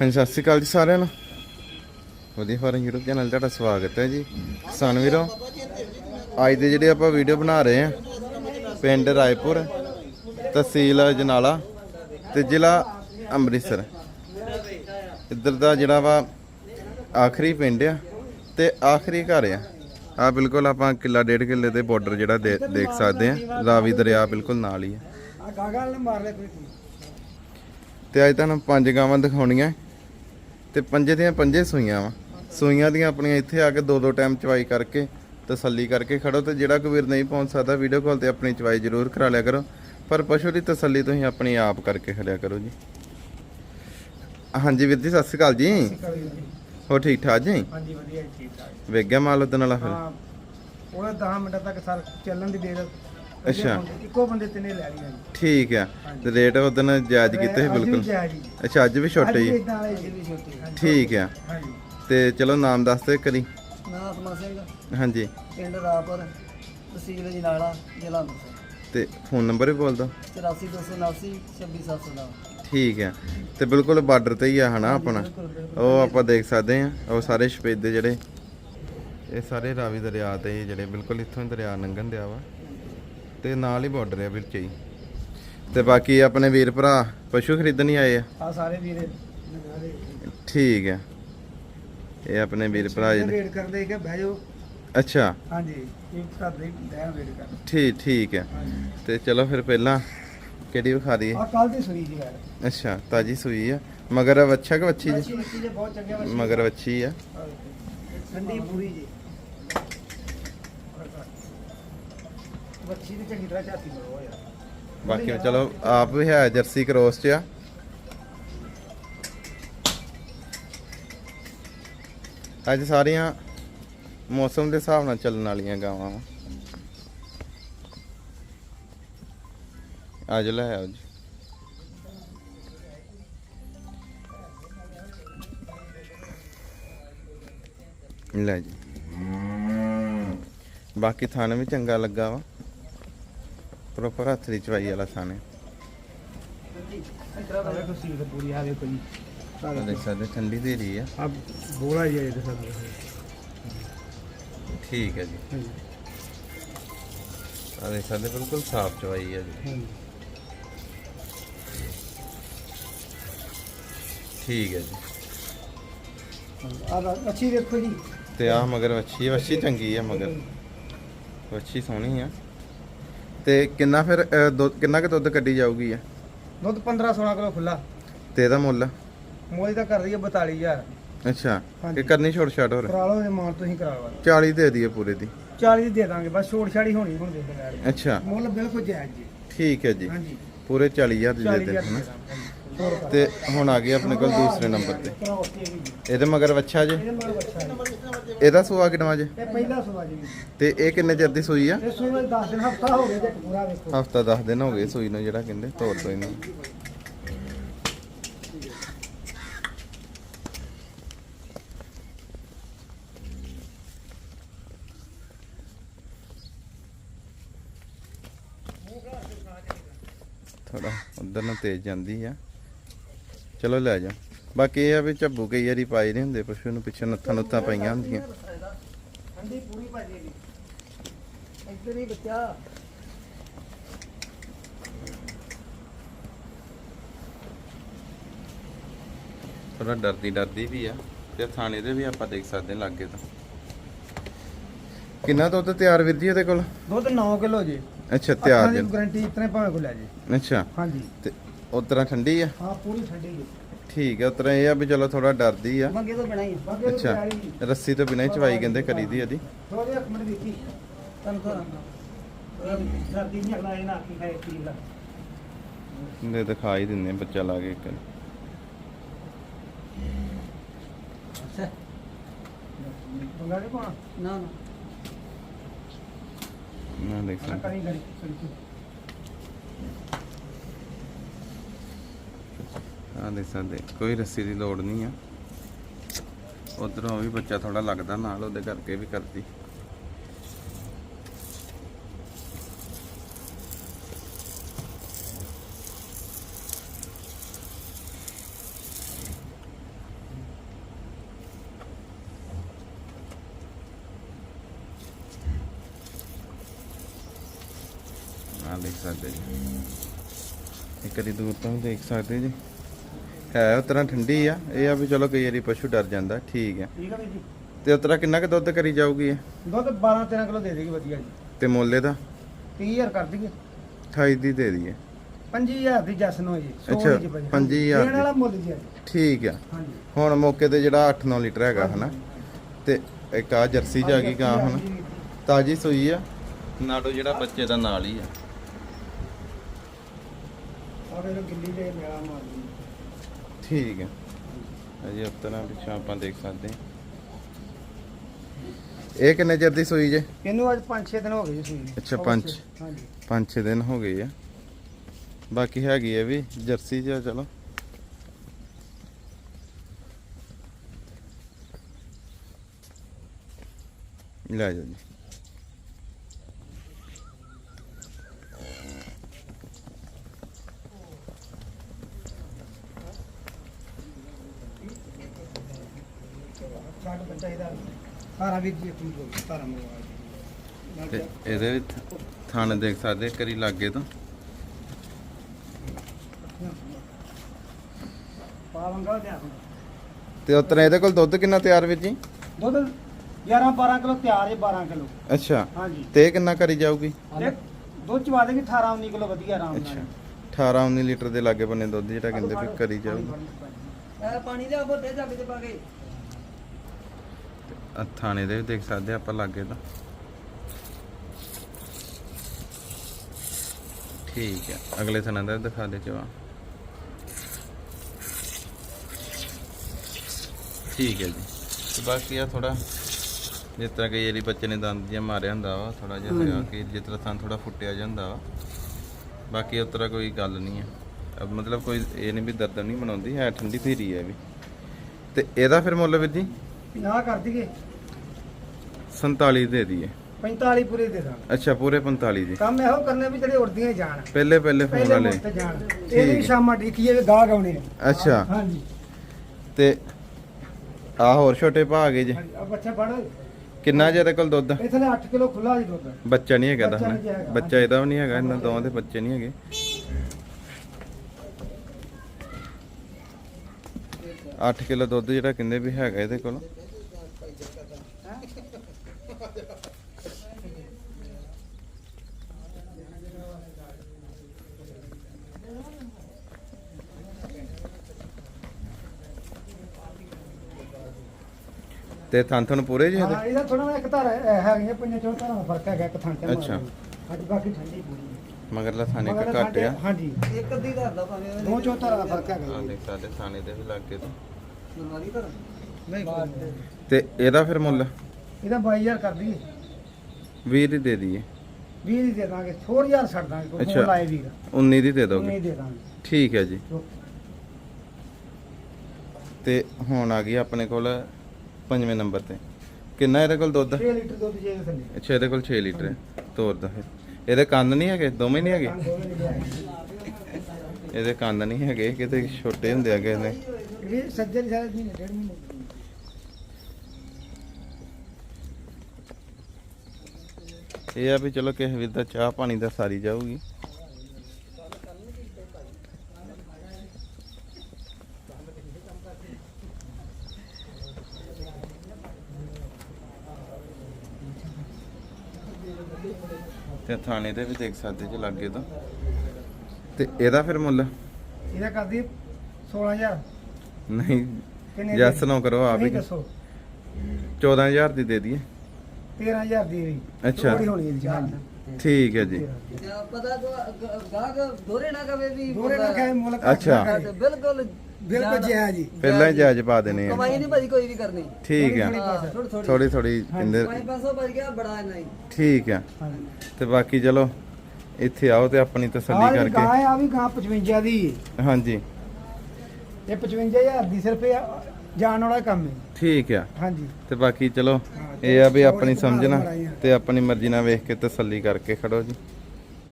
ਹਾਂਜੀ ਸਤਿ ਸ਼੍ਰੀ ਅਕਾਲ ਜੀ ਸਾਰਿਆਂ ਨੂੰ। ਵਧੀਆ ਫਾਰਮ YouTube ਚੈਨਲ ਤੁਹਾਡਾ ਸਵਾਗਤ ਹੈ ਜੀ। ਕਿਸਾਨ ਵੀਰੋ ਅੱਜ ਦੇ ਜਿਹੜੇ ਆਪਾਂ ਵੀਡੀਓ ਬਣਾ ਰਹੇ ਆ ਪਿੰਡ ਰਾਏਪੁਰ ਤਹਿਸੀਲ ਜਨਾਲਾ ਤੇ ਜ਼ਿਲ੍ਹਾ ਅੰਮ੍ਰਿਤਸਰ। ਇੱਧਰ ਦਾ ਜਿਹੜਾ ਵਾ ਆਖਰੀ ਪਿੰਡ ਆ ਤੇ ਆਖਰੀ ਘਰ ਆ। ਆ ਬਿਲਕੁਲ ਆਪਾਂ ਕਿੱਲਾ ਡੇਢ ਕਿੱਲੇ ਦੇ ਬਾਰਡਰ ਜਿਹੜਾ ਦੇਖ ਸਕਦੇ ਆ ਰਾਵੀ ਦਰਿਆ ਬਿਲਕੁਲ ਨਾਲ ਹੀ ਆ। ਤੇ ਅੱਜ ਤੁਹਾਨੂੰ ਪੰਜ ਗਾਵਾਂ ਦਿਖਾਉਣੀਆਂ। ਤੇ ਪੰਜੇ ਦੀਆਂ ਪੰਜੇ ਸੂਈਆਂ ਵਾ। ਸੂਈਆਂ ਦੀਆਂ ਆਪਣੀਆਂ ਇੱਥੇ ਆ ਕੇ ਦੋ ਦੋ ਟਾਈਮ ਚਵਾਈ ਕਰਕੇ ਤਸੱਲੀ ਕਰਕੇ ਖੜੋ ਤੇ ਜਿਹੜਾ ਕੋਈ ਵੀਰ ਨਹੀਂ ਪਹੁੰਚ ਸਕਦਾ ਵੀਡੀਓ ਕਾਲ ਤੇ ਆਪਣੀ ਚਵਾਈ ਜ਼ਰੂਰ ਕਰਾ ਲਿਆ ਕਰੋ। ਪਰ ਪਸ਼ੂ ਦੀ ਤਸੱਲੀ ਤੁਸੀਂ ਆਪਣੀ ਆਪ ਕਰਕੇ ਖੜਿਆ ਕਰੋ ਜੀ। ਹਾਂਜੀ ਵੀਰ ਜੀ ਸਤਿ ਸ਼੍ਰੀ ਅਕਾਲ ਜੀ। ਹੋ ਠੀਕ ਠਾਕ ਜੀ? ਹਾਂਜੀ ਵਧੀਆ ਠੀਕ ਠਾਕ। ਵੇਖ ਗਿਆ ਮਾਲ ਉਦਣ ਵਾਲਾ ਫਿਰ। ਹਾਂ ਉਹਨੇ 10 ਮਿੰਟ ਤੱਕ ਸਰ ਚੱਲਣ ਦੀ ਦੇਰ ਅੱਛਾ। ਇੱਕੋ ਬੰਦੇ ਤਿੰਨੇ ਲੈ ਲਈਆਂ ਜੀ। ਠੀਕ ਆ। ਤੇ ਰੇਟ ਉਦਣ ਜਾਇਜ਼ ਕੀਤੇ ਸੀ ਬਿਲਕੁਲ? ਅੱਛਾ ਅੱਜ ਵੀ ਛੋਟੇ ਹਾਂਜੀ। ਠੀਕ ਆ। ਤੇ ਚਲੋ ਨਾਮ ਦੱਸ ਦਿਓ ਕਰੀ ਨਾ ਆਤਮਾ ਸਿੰਘ। ਹਾਂਜੀ। ਪਿੰਡ ਰਾਪੁਰ ਤਹਿਸੀਲ ਜਨਾਲਾ ਜ਼ਿਲ੍ਹਾ ਅੰਮ੍ਰਿਤਸਰ। ਤੇ ਫੋਨ ਨੰਬਰ ਵੀ ਬੋਲ ਦਿਓ। 84279 26709 ਠੀਕ ਹੈ ਤੇ ਬਿਲਕੁਲ ਬਾਰਡਰ ਤੇ ਹੀ ਆ ਹਨਾ ਆਪਣਾ? ਉਹ ਆਪਾਂ ਦੇਖ ਸਕਦੇ ਆ। ਉਹ ਸਾਰੇ ਸਫੇਦੇ ਜਿਹੜੇ ਇਹ ਸਾਰੇ ਰਾਵੀ ਦਰਿਆ ਤੇ ਹੀ ਜਿਹੜੇ ਬਿਲਕੁਲ ਇੱਥੋਂ ਹੀ ਦਰਿਆ ਲੰਘਣ ਦਿਆ ਵਾ। ਤੇ ਨਾਲ ਹੀ ਬਾਰਡਰ ਆ ਵਿੱਚ ਹੀ ਤੇ ਬਾਕੀ ਆਪਣੇ ਵੀਰ ਭਰਾ ਪਸ਼ੂ ਖਰੀਦਣ ਹੀ ਆਏ ਆ? ਆ ਸਾਰੇ ਵੀਰੇ। ਠੀਕ ਹੈ ਇਹ ਆਪਣੇ ਵੀਰ ਭਰਾ ਜਿਹੜੇ ਵੇਟ ਕਰਦੇ ਕਿ ਬਹਿ ਜਾਓ। ਅੱਛਾ। ਹਾਂਜੀ ਇਹ ਕਰਦੇ ਡੈਮ ਵੇਟ ਕਰ ਠੀਕ ਠੀਕ ਹੈ ਤੇ ਚਲੋ ਫਿਰ ਪਹਿਲਾਂ ਕਿਹੜੀ ਵਿਖਾ ਦਈਏ? ਆ ਕੱਲ ਦੀ ਸੂਈ ਜੀ ਯਾਰ। ਅੱਛਾ ਤਾਜੀ ਸੂਈ ਆ। ਮਗਰ ਵੱਛਾ ਕਿ ਵੱਛੀ ਜੀ? ਮਗਰ ਵੱਛੀ ਆ। ਠੰਡੀ ਪੂਰੀ ਜੀ। ਮੱਛੀ ਦੀ ਚੰਗੀ ਤਰ੍ਹਾਂ ਝਾਤੀ ਮਰੋ ਯਾਰ। ਬਾਕੀ ਚਲੋ, ਆਪ ਵੀ ਹੈ ਜਰਸੀ ਕ੍ਰੋਸ ਚ ਆ। ਅੱਜ ਸਾਰੀਆਂ ਮੌਸਮ ਦੇ ਹਿਸਾਬ ਨਾਲ ਚੱਲਣ ਵਾਲੀਆਂ ਗਾਵਾਂ ਵਾ। ਅੱਜ ਲੈ ਆਓ ਜੀ। ਲੈ ਜੀ। ਬਾਕੀ ਥਾਣੇ ਵੀ ਚੰਗਾ ਲੱਗਾ ਵਾ। ਪ੍ਰੋਪਰ ਹੱਥ ਦੀ ਚਵਾਈ ਵਾਲਾ ਥਾਣੇ ਸਾਰੇ ਕੋ ਸੀਲ ਪੂਰੀ ਆ ਵੇਖੋ ਜੀ ਆਹ ਦੇਖ ਸਕਦੇ ਠੰਡੀ ਦੇ ਰਹੀ ਆ ਆ ਬੋਲਾ ਜੀ ਇਹਦੇ ਸਾਹਮਣੇ ਠੀਕ ਹੈ ਜੀ ਹਾਂਜੀ ਆ ਦੇਖ ਸਕਦੇ ਬਿਲਕੁਲ ਸਾਫ਼ ਚਵਾਈ ਆ ਜੀ ਹਾਂਜੀ ਠੀਕ ਹੈ ਜੀ ਆ ਅੱਛੀ ਵੇਖੋ ਜੀ ਤੇ ਆ ਮਗਰ ਵੱਛੀ ਵੱਛੀ ਚੰਗੀ ਆ ਮਗਰ ਵੱਛੀ ਸੋਹਣੀ ਆ ਤੇ ਕਿੰਨਾ ਫਿਰ ਅ, ਦੁੱਧ- ਕਿੰਨਾ ਕੁ ਦੁੱਧ ਕੱਢੀ ਜਾਊਗੀ ਆ? ਦੁੱਧ 15 16 ਕਿਲੋ ਖੁੱਲਾ ਤੇ ਇਹਦਾ ਮੁੱਲ? ਮੋਦੀ ਤਾਂ ਕਰ ਰਹੀ ਹੈ 42000 ਅੱਛਾ ਹਾਂਜੀ। ਇਹ ਕਰਨੀ ਛੋੜ ਛਾੜ ਹੋਰ? ਕਰਾ ਲਓ ਜੇ ਮਾਨ ਤੁਸੀਂ ਕਰਾ ਲਓ। 40 ਦੇ ਦਈਏ ਪੂਰੇ ਦੀ। 40 ਦੀ ਦੇ ਦਾਂਗੇ ਬਸ ਛੋੜ ਛਾੜੀ ਹੋਣੀ ਹੁਣ ਦੇ ਦਾਂਗੇ ਅੱਛਾ। ਮੁੱਲ ਬਿਲਕੁਲ ਜਾਇਜ਼ ਜੀ। ਠੀਕ ਹੈ ਜੀ। ਹਾਂਜੀ। ਪੂਰੇ 40000 ਦੀ ਦੇ 40000 ਦੇ ਦੇ ਹਨਾ ਦਾਂਗੇ ਤੇ ਹੁਣ ਆ ਗਈ ਆਪਣੇ ਕੋਲ ਦੂਸਰੇ ਨੰਬਰ ਤੇ। ਇਹਦੇ ਮਗਰ ਵੱਛਾ ਜੇ? ਇਹਦੇ ਨਾਲ ਬੱਚਾ ਜੀ। ਇਹਦਾ ਸੁਆ ਕਿੰਨਾ ਜੇ ਇਹ ਪਹਿਲਾ ਸਵਾ ਜੀ। ਤੇ ਇਹ ਕਿੰਨੇ ਚਿਰ ਦੀ ਸੂਈ ਆ? ਇਹ ਸੂਈ 10 ਦਿਨ ਹਫਤਾ ਹੋ ਗਿਆ ਤੇ ਪੂਰਾ ਵੇਖੋ। ਹਫਤਾ 10 ਦਿਨ ਹੋ ਗਏ ਸੂਈ ਨੂੰ ਜਿਹੜਾ ਕਹਿੰਦੇ ਤੋੜ ਤੋਂ ਇਹਨੂੰ ਥੋੜਾ ਉਧਰ ਨੂੰ ਤੇਜ਼ ਜਾਂਦੀ ਆ। ਚਲੋ ਲੈ ਜਾ। ਬਾਕੀ ਇਹ ਆ ਵੀ ਝੱਬੂ ਕਈ ਵਾਰੀ ਪਾਏ ਨਹੀਂ ਹੁੰਦੇ ਪਸ਼ੂ ਨੂੰ ਪਿੱਛੇ ਨੱਥਾਂ ਨੁੱਥਾਂ ਪਈਆਂ ਹੁੰਦੀਆਂ। ਠੰਡੀ ਪੂਰੀ ਭਾਜੀ ਦੀ ਇੱਧਰ ਹੀ ਬੱਚਾ। ਥੋੜਾ ਡਰਦੀ ਡਰਦੀ ਵੀ ਆ ਤੇ ਥਾਣੇ ਦੇ ਵੀ ਆਪਾਂ ਦੇਖ ਸਕਦੇ ਹਾਂ ਲਾਗੇ ਤੋਂ। ਕਿੰਨਾ ਦੁੱਧ ਤਿਆਰ ਵੀਰ ਜੀ ਇਹਦੇ ਕੋਲ? ਦੁੱਧ 9 ਕਿਲੋ ਜੀ। ਅੱਛਾ ਤਿਆਰ ਜੀ। ਗਾਰੰਟੀ ਇਤਨੇ ਭਾਵੇਂ ਕੋ ਲੈ ਜੀ। ਅੱਛਾ। ਹਾਂਜੀ। ਤੇ ਉਤਰਾ ਠੰਡੀ ਆ? ਹਾਂ ਪੂਰੀ ਠੰਡੀ ਜੀ। ਠੀਕ ਆ ਉਤਰਾ ਇਹ ਆ ਵੀ ਚਲੋ ਥੋੜਾ ਡਰਦੀ ਆ। ਮੰਗੇ ਤੋਂ ਬਿਨਾਂ ਹੀ ਬਾਕੀ ਉਹ ਅੱਛਾ। ਰੱਸੀ ਤੋਂ ਬਿਨਾਂ ਹੀ ਚਵਾਈ ਕਹਿੰਦੇ ਕਰੀਦੀ ਇਹਦੀ। ਥੋੜੇ ਇੱਕ ਮਿੰਟ ਦੇਖੀ ਤਨ ਤੋਂ ਸਰਦੀ ਨਹੀਂ ਅਗਲਾ ਇਹ ਨਾ ਆਖੀ ਖਾਏ ਕੀ ਲਾ ਦੇ ਦਿਖਾ ਹੀ ਦਿੰਨੇ ਬੱਚਾ ਲਾ ਕੇ ਇੱਕ ਅੱਛਾ। ਬੰਗਾ ਨਾ ਨਾ। ਨਾ ਦੇਖ ਨਾ ਸਕਦੇ ਆ ਦੇ ਸਕਦੇ, ਕੋਈ ਰੱਸੀ ਦੀ ਲੋੜ ਨਹੀਂ ਆ। ਉਧਰੋਂ ਵੀ ਬੱਚਾ ਥੋੜਾ ਲੱਗਦਾ ਨਾਲ, ਉਹਦੇ ਕਰਕੇ ਵੀ ਕਰਦੀ। ਆ ਦੇਖ ਸਕਦੇ ਜੀ। ਇੱਕ ਦੀ ਦੂਰ ਤੋਂ ਦੇਖ ਸਕਦੇ ਜੀ। ਹੈ ਉਤਰਾ ਠੰਡੀ ਆ। ਇਹ ਆ ਵੀ ਚਲੋ ਕਈ ਵਾਰੀ ਪਸ਼ੂ ਡਰ ਜਾਂਦਾ ਠੀਕ ਆ ਠੀਕ ਆ ਵੀਰ ਜੀ। ਤੇ ਉਤਰਾ ਕਿੰਨਾ ਕੁ ਦੁੱਧ ਕਰੀ ਜਾਊਗੀ ਇਹ? ਦੁੱਧ 12 13 ਕਿਲੋ ਦੇ ਦੇਗੀ ਵਧੀਆ ਜੀ। ਤੇ ਮੁੱਲੇ ਦਾ? 30000 ਕਰ ਦਈਏ 28 ਦੀ ਦੇ ਦਈਏ। 5000 ਦੀ ਜਸ ਨੂੰ ਜੀ ਅੱਛਾ, ਦੀ ਭਾਜੀ। 5000 ਦੇਣ ਵਾਲਾ ਮੁੱਲ ਜੀ। ਠੀਕ ਆ। ਹਾਂਜੀ। ਹੁਣ ਮੌਕੇ ਤੇ ਜਿਹੜਾ 8-9 ਲੀਟਰ ਹੈਗਾ ਹਨਾ? ਤੇ ਇੱਕ ਆ ਜਰਸੀ ਚ ਆ ਗਈ ਗਾਂ ਹੁਣ। ਤਾਜੀ ਸੂਈ ਆ। ਨਾੜੋ ਜਿਹੜਾ ਬੱਚੇ ਦਾ ਨਾਲ ਹੀ ਆ। ਆ ਵੇਲੋ ਗਿੱਲੀ ਦੇ ਮੇਲਾ ਮਾਰਦੀ ਠੀਕ ਹੈ। ਅਜੇ ਉਤਨਾ ਪਿੱਛੋਂ ਆਪਾਂ ਦੇਖ ਸਕਦੇ ਹਾਂ। ਇਹ ਕਿੰਨੇ ਚਿਰ ਦੀ ਸੂਈ ਜੇ? ਇਹਨੂੰ ਅੱਜ 5-6 ਦਿਨ ਹੋ ਗਏ ਜੀ ਸੂਈ। ਅੱਛਾ, ਉਹ ਪੰਜ। ਬੱਚੇ, ਹਾਂਜੀ। 5-6 ਦਿਨ ਹੋ ਗਏ ਆ। ਬਾਕੀ ਹੈਗੀ ਆ ਵੀ ਜਰਸੀ ਆ, ਚਲੋ। ਲੈ ਜਾਓ ਜੀ। ਇਹਦਾ ਸਾਰਾ ਵੀਰ ਜੀ ਤੂੰ ਬੋਲ ਸਾਰਾ ਮੋਬਾਈਲ ਤੇ ਇਹਦੇ ਵਿੱਚ ਥਣ ਦੇਖ ਸਕਦੇ ਕਰੀ ਲਾਗੇ ਤੋਂ। ਪਾਵੰਗਾ ਤੇ ਉਤਰਾ ਇਹਦੇ ਕੋਲ ਦੁੱਧ ਕਿੰਨਾ ਤਿਆਰ ਵੀਰ ਜੀ? ਦੁੱਧ 11 12 ਕਿਲੋ ਤਿਆਰ ਹੈ 12 ਕਿਲੋ। ਅੱਛਾ। ਹਾਂਜੀ। ਤੇ ਇਹ ਕਿੰਨਾ ਕਰੀ ਜਾਊਗੀ? ਤੇ ਦੁੱਧ ਚਵਾ ਦੇਗੀ 18 19 ਕਿਲੋ ਵਧੀਆ ਆਰਾਮ ਨਾਲ। 18 19 ਲੀਟਰ ਦੇ ਲਾਗੇ ਬੰਨੇ ਦੁੱਧ ਜਿਹੜਾ ਕਹਿੰਦੇ ਵੀ ਕਰੀ ਜਾਊਗੀ। ਪਾਣੀ ਲਿਆ ਬੋਤੇ ਜੱਗ ਚ ਪਾ ਕੇ। ਥਾਣੇ ਦੇ ਵੀ ਦੇਖ ਸਕਦੇ ਆਪਾਂ ਲਾਗੇ ਤਾਂ। ਠੀਕ ਹੈ ਅਗਲੇ ਥਾਣੇ ਦਾ ਦਿਖਾ ਦੇ ਚਵਾ ਠੀਕ ਹੈ ਜੀ। ਤੇ ਬਾਕੀ ਆ ਥੋੜਾ ਜਿਸ ਤਰ੍ਹਾਂ ਕਈ ਵਾਰੀ ਬੱਚੇ ਨੇ ਦੰਦ ਜਿਹਾ ਮਾਰਿਆ ਹੁੰਦਾ ਵਾ ਥੋੜਾ ਜਿਹਾ ਹੋਇਆ ਕਿ, ਜਿਸ ਤਰ੍ਹਾਂ ਥਾਂ ਥੋੜਾ ਫੁੱਟਿਆ ਜਾਂਦਾ ਵਾ। ਬਾਕੀ ਉਸ ਤਰ੍ਹਾਂ ਕੋਈ ਗੱਲ ਨਹੀਂ ਹੈ ਮਤਲਬ ਕੋਈ ਇਹ ਨਹੀਂ ਵੀ ਦਰਦ ਨਹੀਂ ਮਨਾਉਂਦੀ, ਹੈ ਠੰਡੀ ਧੀਰੀ ਹੈ ਵੀ। ਤੇ ਇਹਦਾ ਫਿਰ ਮੁੱਲ ਵੀਰ ਜੀ? ਨਾ ਕਰ ਦਈਏ। 47 ਦੇ ਦਈਏ। 45 ਪੂਰੇ ਦੇ ਦਾਂ ਅੱਛਾ ਪੂਰੇ 45 ਜੀ ਕੰਮ ਇਹੋ ਕਰਨੇ ਵੀ ਜਿਹੜੇ ਉੜਦੀਆਂ ਜਾਣ। ਪਹਿਲੇ ਪਹਿਲੇ ਫੋਨ ਪਹਿਲੇ ਵਾਲੇ। ਜਾਣ। ਇਹ ਵੀ ਸ਼ਾਮਾਂ ਡਿੱਕੀਏ ਵੀ ਗਾਹ ਗਾਉਣੇ ਆ। ਅੱਛਾ। ਹਾਂਜੀ। ਤੇ ਆ ਹੋਰ ਛੋਟੇ ਭਾ ਆ ਗਏ ਜੀ। ਹਾਂਜੀ, ਆ ਬੱਚਾ ਫੜ ਕਿੰਨਾ ਜਿਹਦੇ ਕੋਲ ਦੁੱਧ? ਇਥੇ 8 ਕਿਲੋ ਖੁੱਲਾ ਜੀ ਦੁੱਧ। ਬੱਚਾ ਨਹੀਂ ਹੈਗਾ ਦਾ ਬੱਚਾ ਹਨਾ। ਨਹੀਂ ਹੈਗਾ। ਬੱਚਾ ਇਹਦਾ ਵੀ ਨਹੀਂ ਹੈਗਾ ਇਹਨਾਂ ਦੋਵਾਂ ਦੇ ਬੱਚੇ ਨਹੀਂ ਹੈਗੇ। 8 ਕਿਲੋ ਦੁੱਧ ਜਿਹੜਾ ਕਹਿੰਦੇ ਵੀ ਹੈਗਾ ਇਹਦੇ ਕੋਲ? ਤੇ ਥਣ ਥਣ ਪੂਰੇ ਜੀ ਇਹਦੇ ਹਾਂ ਇਹਦਾ ਥੋੜਾ ਇੱਕ ਧਾਰ ਹੈਗੀਆਂ ਪੰਜਾਂ ਚੋਂ ਧਾਰਾਂ ਦਾ ਫ਼ਰਕ ਹੈਗਾ ਇੱਕ ਥਾਂ ਤੇ ਅੱਛਾ। ਅੱਜ ਬਾਕੀ ਠੰਡੀ ਪੂਰੀ ਹੈ। ਮਗਰਲਾ ਥਾਣੇ ਮਗਰ ਕਾ ਘੱਟ ਸਾਡੇ- ਆ ਹਾਂਜੀ। ਇੱਕ ਅੱਧੀ ਧਰ ਦਾ ਭਾਵੇਂ ਉਹਦੇ ਦੋ ਚੋਂ ਧਾਰਾਂ ਦਾ ਫ਼ਰਕ ਆ ਹੈਗਾ ਜੀ। ਦੇਖ ਸਾਡੇ ਥਾਣੇ ਦੇ ਵੀ ਲੱਗੇ ਤੋਂ। ਨਰਵਾਰੀ ਧਰ? ਨਹੀਂ ਕੋਈ ਨਹੀਂ। ਤੇ। ਇਹਦਾ ਫਿਰ ਮੁੱਲ? ਇਹਦਾ 22000 ਕਰ ਦਈਏ। 20 ਦੀ ਦੇ ਦਈਏ। 20 ਦੀ ਦੇ ਦਾਂਗੇ ਥੋੜਾ ਜਿਹਾ ਛੱਡ ਦਾਂਗੇ ਕੋਈ ਅੱਛਾ। ਫੋਨ ਲਾਏ ਵੀਰ। 19 ਦੀ ਦੇ ਨਹੀਂ ਦੋਗੇ। ਦੇ ਦਾਂਗੇ। ਠੀਕ ਹੈ ਜੀ। ਤੇ ਹੁਣ ਆ ਗਈ ਆਪਣੇ ਕੋਲ ਪੰਜਵੇਂ ਨੰਬਰ ਤੇ। ਕਿੰਨਾ ਇਹਦੇ ਕੋਲ ਦੁੱਧ? 6 ਲੀਟਰ ਦੁੱਧ ਜੇ ਥੱਲੇ ਅੱਛਾ ਇਹਦੇ ਕੋਲ 6 ਲੀਟਰ ਹੈ। ਤੋਰਦਾ ਫਿਰ। ਇਹਦੇ ਕੰਨ ਨਹੀਂ ਹੈਗੇ? ਦੋਵੇਂ ਨਹੀਂ ਹੈਗੇ। ਇਹਦੇ ਕੰਨ ਨਹੀਂ ਹੈਗੇ? ਕਿਤੇ ਛੋਟੇ ਹੁੰਦੇ ਆ ਕਿਸੇ ਦੇ ਇਹ ਸੱਜਣ ਸਾਰੇ ਮਹੀਨੇ ਡੇਢ ਮਹੀਨੇ। ਇਹ ਆ ਵੀ ਚਲੋ ਕਿਸੇ ਵੀਰ ਦਾ ਚਾਹ ਪਾਣੀ ਦਾ ਸਾਰੀ ਜਾਊਗੀ। ਤੇ ਥਾਣੇ ਦੇ ਵੀ ਦੇਖ ਸਕਦੇ ਜੇ ਲੱਗੇ ਤਾਂ। ਤੇ ਇਹਦਾ ਫਿਰ ਮੁੱਲ? ਇਹਦਾ ਕਰ ਦਈਏ 16000 ਨਹੀਂ ਜੱਸ ਦੀ? ਨਾ ਕਰੋ ਆਪ ਹੀ। ਦੱਸੋ। 14000 ਦੀ ਦੇ ਦਈਏ। 13000 ਦੀ ਵੀ। ਅੱਛਾ। ਥੋੜੀ ਹੋਣੀ ਹੈ ਜੀ ਹਾਂਜੀ ਠੀਕ ਹੈ ਜੀ। ਤੇ ਪਤਾ ਗਾਗ ਦੋਰੇ ਨਾ ਕਵੇ ਵੀ ਦੋਰੇ ਨਾ ਕਹੇ ਮੁੱਲ ਘੱਟ ਅੱਛਾ। ਬਿਲਕੁਲ ਬਿਲਕੁਲ ਜਿਹਾ ਜੀ। ਪਹਿਲਾਂ ਹੀ ਜਾਜ ਪਾ ਦੇਣੇ ਆ। ਕਮਾਈ ਨਹੀਂ ਭਾਜੀ ਕੋਈ ਵੀ ਕਰਨੀ। ਠੀਕ ਆ। ਥੋੜੀ ਥੋੜੀ ਥੋੜੀ ਥੋੜੀ ਕਹਿੰਦੇ 500 ਬਚ ਗਿਆ ਬੜਾ ਨਹੀਂ ਠੀਕ ਆ। ਤੇ ਬਾਕੀ ਚਲੋ ਇੱਥੇ ਆਓ ਤੇ ਆਪਣੀ ਤਸੱਲੀ ਕਰਕੇ। ਹੈ, ਆ ਵੀ ਗਾਂ 55 ਦੀ। ਹਾਂਜੀ। ਇਹ 55000 ਦੀ ਸਿਰਫ ਇਹ ਜਾਣ ਵਾਲਾ ਕੰਮ ਹੈ। ਠੀਕ ਆ। ਹਾਂਜੀ। ਤੇ ਬਾਕੀ ਚਲੋ ਇਹ ਆ ਵੀ ਆਪਣੀ ਸਮਝਣਾ ਆ। ਤੇ ਆਪਣੀ ਮਰਜ਼ੀ ਨਾਲ ਵੇਖ ਕੇ ਤਸੱਲੀ ਕਰਕੇ ਖੜੋ ਜੀ।